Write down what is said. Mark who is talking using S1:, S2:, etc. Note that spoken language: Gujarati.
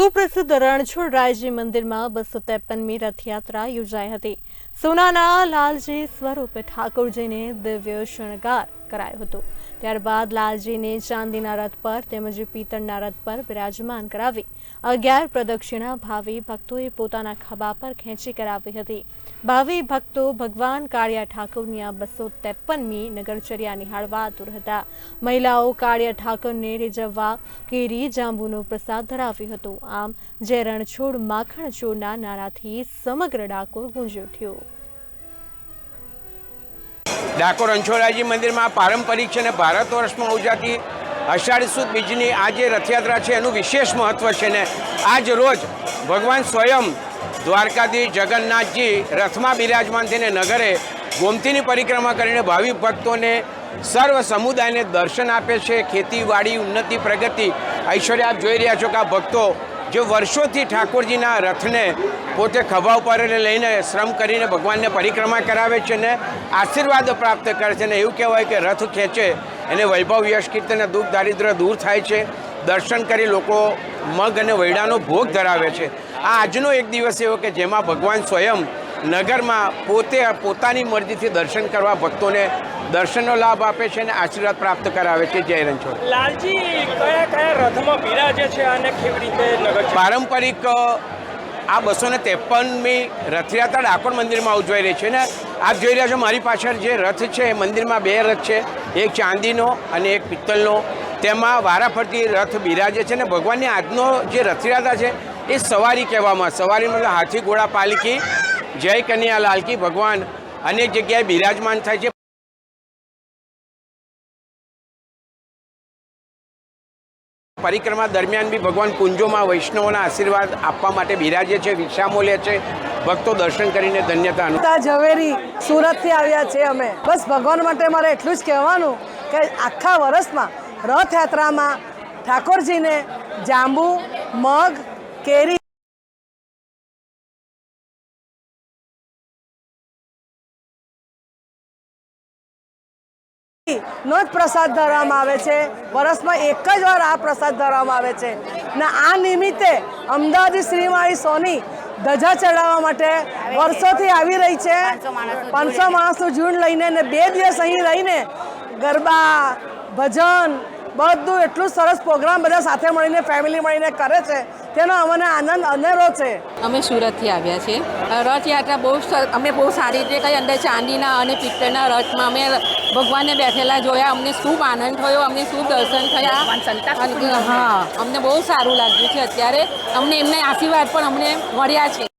S1: સુપ્રસિદ્ધ રણછોડ રાયજી મંદિરમાં બસો ત્રેપનમી રથયાત્રા યોજાઈ હતી. સોનાના લાલજી સ્વરૂપે ઠાકોરજીને દિવ્ય શણગાર કરાયો હતો. ત્યારબાદ લાલજીને ચાંદીના રથ પર તેમજ પિત્તળના રથ પર બિરાજમાન કરાવી. અગિયાર પ્રદક્ષિણા ભાવિ ભક્તોએ પોતાના ખભા પર ખેંચી કરાવી હતી. ભાવિ ભક્તો ભગવાન કાળિયા ઠાકોરની આ બસો ત્રેપનમી નગરચર્યા નિહાળવા આતુર હતા. મહિલાઓ કાળિયા ઠાકોરને રીઝવવા કેરી જાંબુનો પ્રસાદ ધરાવ્યો હતો. આમ, જે રણછોડ માખણ ચોરના નારાથી સમગ્ર ડાકોર ગુંજી ઉઠ્યો.
S2: ડાકોર અંછોરાજી મંદિરમાં પારંપરિક છે અને ભારત વર્ષમાં ઉજાતી અષાઢ સુદ બીજની આ જે રથયાત્રા છે, એનું વિશેષ મહત્ત્વ છે ને આજ રોજ ભગવાન સ્વયં દ્વારકાધીશ જગન્નાથજી રથમાં બિરાજમાન થઈને નગરે ગોમતીની પરિક્રમા કરીને ભાવિક ભક્તોને સર્વ સમુદાયને દર્શન આપે છે. ખેતીવાડી, ઉન્નતિ, પ્રગતિ, ઐશ્વર્ય આપ જોઈ રહ્યા છો કે આ ભક્તો જે વર્ષોથી ઠાકોરજીના રથને પોતે ખભા ઉપર લઈને શ્રમ કરીને ભગવાનને પરિક્રમા કરાવે છે ને આશીર્વાદ પ્રાપ્ત કરે છે ને એવું કહેવાય કે રથ ખેંચે, એને વૈભવ યશ, કીર્તન દુઃખ, દારિદ્ર દૂર થાય છે. દર્શન કરી લોકો મગ અને વૈડાનો ભોગ ધરાવે છે. આ આજનો એક દિવસ એવો કે જેમાં ભગવાન સ્વયં નગરમાં પોતે પોતાની મરજીથી દર્શન કરવા ભક્તોને દર્શનનો લાભ આપે છે અને આશીર્વાદ પ્રાપ્ત કરાવે છે. જય રણછોડ.
S3: લાલજી કયા કયા રથમાં બિરાજે છે અને કેવી રીતે નગર
S2: પારંપરિક આ બસો ને ત્રેપનમી રથયાત્રા ડાકોર મંદિરમાં ઉજવાઈ રહી છે ને આપ જોઈ રહ્યા છો મારી પાછળ જે રથ છે એ મંદિરમાં બે રથ છે. એક ચાંદીનો અને એક પિત્તલનો. તેમાં વારાફરતી રથ બિરાજે છે ને ભગવાનની આજનો જે રથયાત્રા છે એ સવારી કહેવામાં સવારી મતલબ હાથી ઘોડા પાલકી જય કન્યા લાલકી ભગવાન. અનેક જગ્યાએ બિરાજમાન થાય છે. પરિક્રમા દરમિયાન બી ભગવાન કુંજોમાં વૈષ્ણવોના આશીર્વાદ આપવા માટે બિરાજે છે, વિશામો લે છે. ભક્તો દર્શન કરીને ધન્યતા
S4: ઝવેરી સુરતથી આવ્યા છે અમે. બસ ભગવાન માટે મારે એટલું જ કહેવાનું કે આખા વર્ષમાં રથયાત્રામાં ઠાકોરજીને જાંબુ, મગ, કેરી નો જ પ્રસાદ ધરવામાં આવે છે. વર્ષમાં એક જ વાર આ પ્રસાદ ધરવામાં આવે છે. ને આ નિમિત્તે અમદાવાદી શ્રીમાળી સોની ધજા ચડાવવા માટે વર્ષોથી આવી રહી છે. પાંચસો માણસનું ઝૂંડ લઈને. ને બે દિવસ અહીં રહીને ગરબા ભજન બધું એટલું સરસ પ્રોગ્રામ બધા સાથે મળીને ફેમિલી મળીને કરે છે. તેનો અમને આનંદ અનેરો છે.
S5: અમે સુરતથી આવ્યા છીએ. રથયાત્રા બહુ સર- અમે બહુ સારી રીતે કઈ અંદર ચાંદીના અને પિત્તળના રથમાં અમે ભગવાનને બેઠેલા જોયા. અમને ખૂબ આનંદ થયો અમને ખૂબ દર્શન થયા. હા અમને બહુ સારું લાગ્યું છે. અત્યારે અમને એમના આશીર્વાદ પણ અમને મળ્યા છે.